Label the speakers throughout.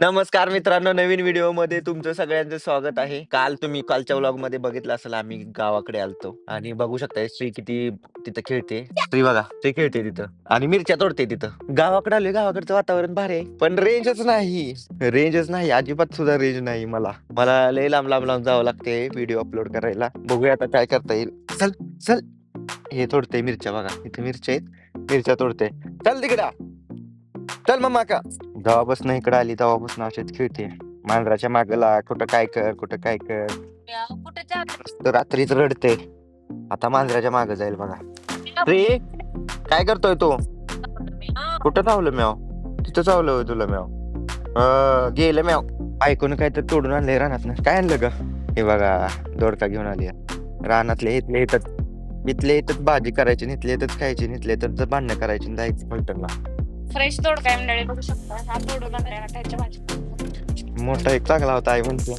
Speaker 1: नमस्कार मित्रांनो नवीन व्हिडिओमध्ये तुमचं सगळ्यांचं स्वागत आहे. काल तुम्ही कालच्या व्लॉगमध्ये बघितलं असेल आम्ही गावाकडे आलतो. आणि बघू शकताय श्री किती तिथं खेळते. स्त्री बघा ते खेळते तिथं. आणि मिरच्या तोडते तिथं. गावाकडे आलोय गावाकडचं वातावरण भारी आहे. पण रेंजच नाही. रेंजच नाही अजिबात सुद्धा रेंज नाही मला. मला लय लांब लांब लांब जावं लागते व्हिडिओ अपलोड करायला. बघूया आता काय करता येईल. चल चल. हे तोडते मिरच्या बघा. इथे मिरच्या आहेत. मिरच्या तोडते. चल तिकडा. चल मम्मा का. जेव्हापासून इकडे आली तेव्हापासून असेच खेळते. मांजराच्या मागला कुठं काय कर कुठं काय कर.
Speaker 2: कुठे
Speaker 1: तर रात्रीच रडते. आता मांजराच्या माग जाईल बघा. रे काय करतोय तू? कुठं चावलं म्याव? तिथं चावलं होय तुला म्याव. गेलं म्याव. ऐकून काय तर तोडून आणलंय रानात काय आणलं ग? हे बघा दोडका घेऊन आली. रानातले इथले येतात इथले येतात भाजी करायची इथले येतात खायची इथले येतात भांडणं करायची जायचं फलटणला.
Speaker 2: फ्रेश तोड काय मंडळी बघू शकता. हा तोडून त्याच्या भाजी
Speaker 1: मोठा एक चांगला होता आई म्हणतो.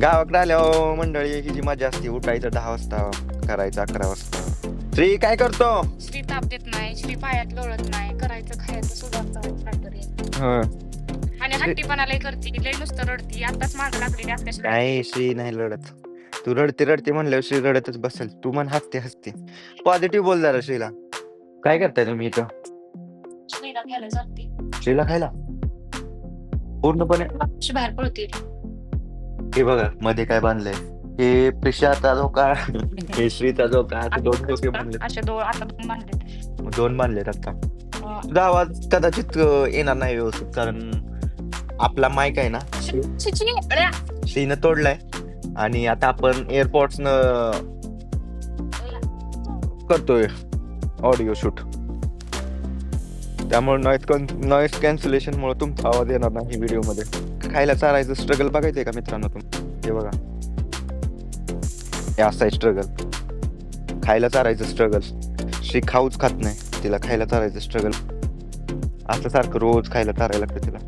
Speaker 1: गावाकडे आल्यावर मंडळी ही जी मजा असते उठायचं दहा वाजता करायचं अकरा वाजता. श्री काय करतो?
Speaker 2: श्री ताप देत नाही श्री पायात लोळत नाही करायचं खायचं सुधारतं आणि हट्टीपणाला करते लय नुसतं रडती आताच माग लागलेली असल्या
Speaker 1: नाही श्री नाही लढत तू रडते रडते म्हणल्यावर श्री रडतच बसेल. तू म्हण हसते हसते. पॉझिटिव्ह बोल जरा श्रीला. काय करताय तुम्ही इथं?
Speaker 2: श्रीला घ्यायला जाते
Speaker 1: श्रीला खायला? पूर्णपणे?
Speaker 2: अशी बाहेर
Speaker 1: हे बघा मध्ये काय बांधलंय? हे प्रिशाचा झोका हे श्रीचा झोका असे दोन झोके बांधले
Speaker 2: असे दोन आता दोन बांधले
Speaker 1: दोन बांधलेत आता. तुझा आवाज कदाचित अं, येणार नाही व्यवस्थित कारण आपला माईक आहे ना. श्रीनं तोडलाय. आणि आता आपण एअरपोर्ट्स न करतोय. ऑडिओ शूट त्यामुळे नॉईस नॉईस नॉईज मुळे तुमचा आवाज येणार नाही व्हिडिओमध्ये खायला चारायचं स्ट्रगल बघायचं का मित्रांनो तुम्ही हे बघा. हे असं आहे स्ट्रगल खायला चारायचं स्ट्रगल श्री खाऊच खात नाही. तिला खायला चारायचं स्ट्रगल असं सारखं रोज खायला चारायला लागतं तिला.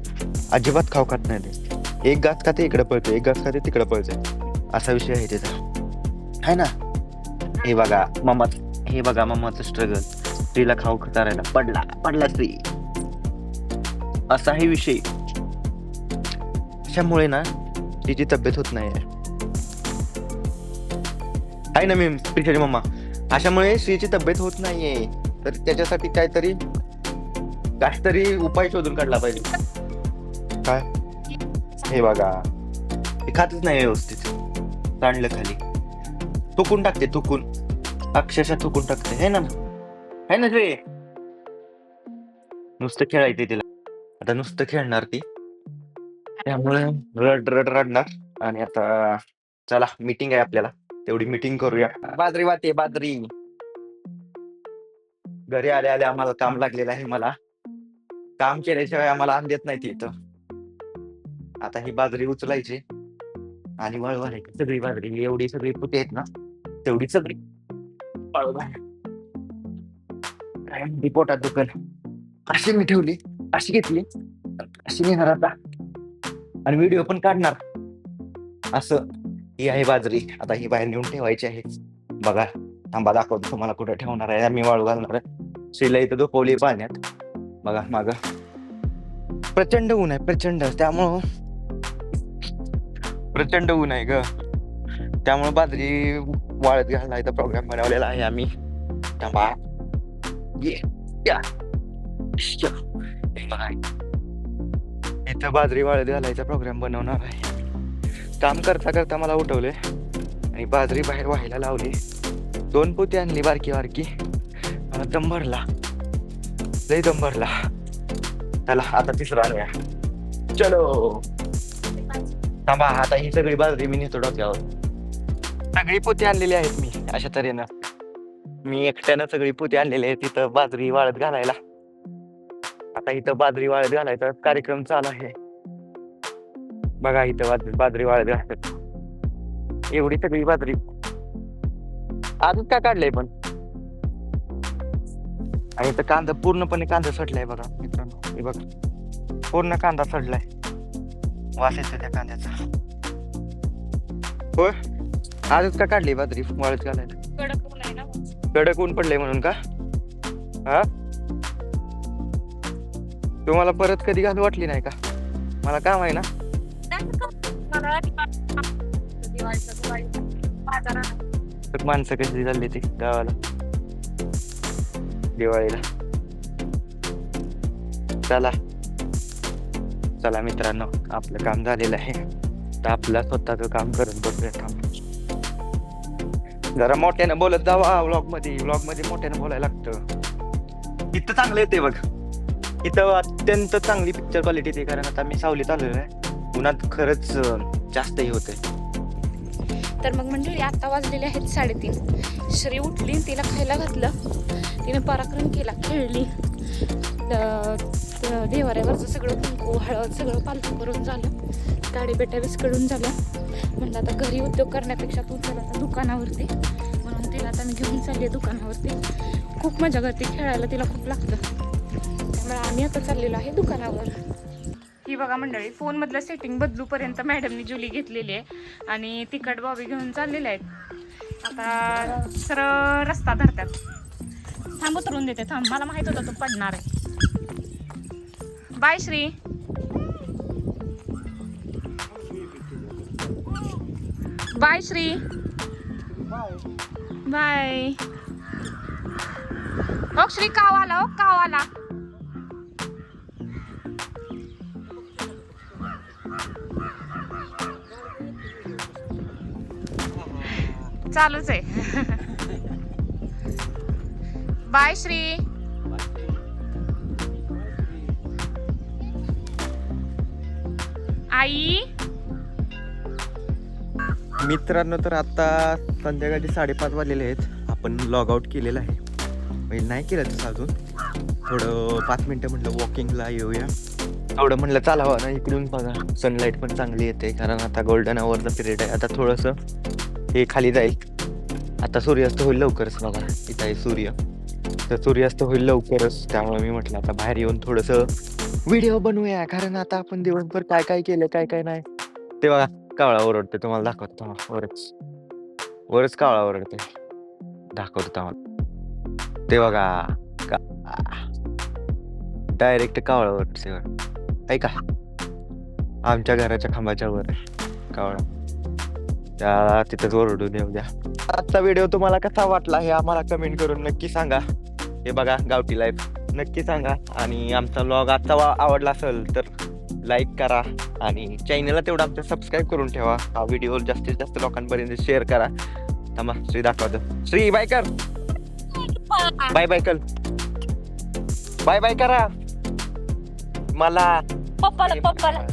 Speaker 1: अजिबात खाऊ खात नाही ते. एक घास खाते इकडे पळते. एक घास खाते तिकडे पळते. असा विषय आहे त्याचा आहे ना? हे बघा मम्मा हे बघा ममाचं स्ट्रगल स्त्रीला खाऊ चारायला पडला पडला स्त्री असाही विषय. त्याच्यामुळे ना तिची तब्येत होत नाही आहे ना मी प्रिशाची मम्मा अशामुळे स्त्रीची तब्येत होत नाहीये. तर त्याच्यासाठी काहीतरी काहीतरी उपाय शोधून काढला पाहिजे. काय? हे बघा. हे खातच नाही व्यवस्थित. ताणलं खाली. तुकून टाकते तुकून अक्षरशः तुकून टाकते. हे ना? है ना रे नुसतं खेळायचे तिला. आता नुसतं खेळणार ती. त्यामुळे रड रड रडणार. आणि आता चला मीटिंग आहे आपल्याला. तेवढी मीटिंग करूया. बाजरी वाते बाजरी. घरी आले आले आम्हाला काम लागलेलं आहे मला. काम केल्याशिवाय आम्हाला आण देत नाही ती इथं. आता ही बाजरी उचलायची. आणि वळवायची सगळी बाजरी एवढी सगळी पुते आहेत ना. तेवढी सगळी. वळवाय काय? पोटात दुकान. अशी मी ठेवली अशी घेतली अशी नेणार आता. आणि व्हिडिओ पण काढणार. असं ही आहे बाजरी. आता ही बाहेर नेऊन ठेवायची आहे. बघा थांबा दाखवतो तुम्हाला कुठे ठेवणार आहे. मी वाळू घालणार आहे. शिला इथं दुखवली पाण्यात. बघा माग. प्रचंड ऊन आहे प्रचंड. त्यामुळं प्रचंड ऊन आहे ग. त्यामुळे बाजरी वाळत घालायचा प्रोग्राम बनवलेला आहे आम्ही. थांबा. या. हे बघा. इथं बाजरी वाळत घालायचा प्रोग्राम बनवणार आहे काम करता करता मला उठवले. आणि बाजरी बाहेर व्हायला लावली. दोन पोती आणली बारकी बारकी. मला दम भरला. लय दम भरला. चला आता तिसरा आणूया. चलो. थांबा आता ही सगळी बाजरी मी नेतो डोक्यावर. सगळी पोती आणलेली आहेत मी अशा तऱ्हेनं. मी एकट्यानं सगळी पोती आणलेली आहे तिथं बाजरी वाळत घालायला. आता इथं बाजरी वाळत घालायचा कार्यक्रम चालू आहे. बघा इथं बाजरी बाजरी वाळत घालतात. एवढी सगळी बाजरी. आजच का काढलंय पण? आणि इथं कांदा पूर्णपणे कांदा सडलाय बघा मित्रांनो. हे बघा. पूर्ण कांदा सडलाय. वास येतो त्या कांद्याचा. होय? आजच का काढली बाजरी वाळत घालायला?
Speaker 2: कडक ऊन
Speaker 1: पडले म्हणून का? हा? तुम्हाला परत कधी घालू वाटली नाही का? मला काम आहे ना? तर माणसं कशी झाली ती गावाला? दिवाळीला? चला. चला मित्रांनो आपलं काम झालेलं आहे. तर आपलं स्वतःच काम करत बघूया थांब. जरा मोठ्यानं बोलत जावा व्लॉगमध्ये व्लॉगमध्ये मोठ्यानं बोलायला लागतं. इथं चांगलं येते बघ. इथं अत्यंत चांगली पिक्चर क्वालिटी येते कारण आता मी सावलीत आलेलो आहे. उन्हात खरंच जास्त हे होतंय.
Speaker 2: तर मग मंडळी आता वाजलेले आहेत साडेतीन. श्री उठली तिला खायला घातलं. तिने पराक्रम केला खेळली. देवाऱ्यावरचं सगळं कुंकू हळद सगळं पालथं करून झालं. गाडी बेटा विस्कडून झालं म्हणलं आता घरी उद्योग करण्यापेक्षा तू चला आता दुकानावरती. म्हणून तिला आता मी घेऊन चालली दुकानावरती. खूप मजा करते खेळायला तिला खूप लागतं. त्यामुळे आम्ही आता चाललेलो आहे दुकानावर. ही बघा मंडळी फोनमधलं सेटिंग बदलूपर्यंत मॅडमनी जुली घेतलेली आहे. आणि तिकट बॉबी घेऊन चाललेले आहेत. आता सरळ रस्ता धरतात. थांब उतरून देते थांब. मला माहीत होतं तू पडणार आहे. Bye Shri bye Shri bye ओ श्री काव आला हो काव आला चालूच आहे बाय श्री आई?
Speaker 1: मित्रांनो तर आता संध्याकाळी साडेपाच वाजलेले आहेत. आपण लॉग आउट केलेलं आहे. म्हणजे नाही केलं तसं अजून. थोडं पाच मिनटं म्हटलं वॉकिंगला येऊया. थोडं म्हटलं चालावं ना इकडून बघा. सनलाईट पण चांगली येते कारण आता गोल्डन आवरचा पिरियड आहे. आता थोडंसं हे खाली जाईल. आता सूर्यास्त होईल लवकरच बघा. इथं आहे सूर्य. तर सूर्यास्त होईल लवकरच. त्यामुळे मी म्हटलं आता बाहेर येऊन थोडंसं व्हिडिओ बनवूया कारण आता आपण दिवसभर काय काय केलं काय काय नाही. ते बघा कावळा ओरडते तुम्हाला दाखवतो वरच. वरच कावळा ओरडते दाखवतो तुम्हाला. ते बघा डायरेक्ट कावळा ओरडते ऐका. आमच्या घराच्या खांबाच्या वर कावळा. त्या तिथंच ओरडून येऊ द्या. आजचा व्हिडिओ तुम्हाला कसा वाटला हे आम्हाला कमेंट करून नक्की सांगा. हे बघा गावठी लाईफ नक्की सांगा. आणि आमचा ब्लॉग आजचा आवडला असेल तर लाईक करा आणि चॅनलला तेवढं आमच्या सबस्क्राईब करून ठेवा. हा व्हिडिओ जास्तीत जास्त लोकांपर्यंत शेअर करा. थांबा श्री दाखवतो. श्री बाय कर. बाय बाय कर. बाय बाय करा. मला
Speaker 2: पप्पाला पप्पाला.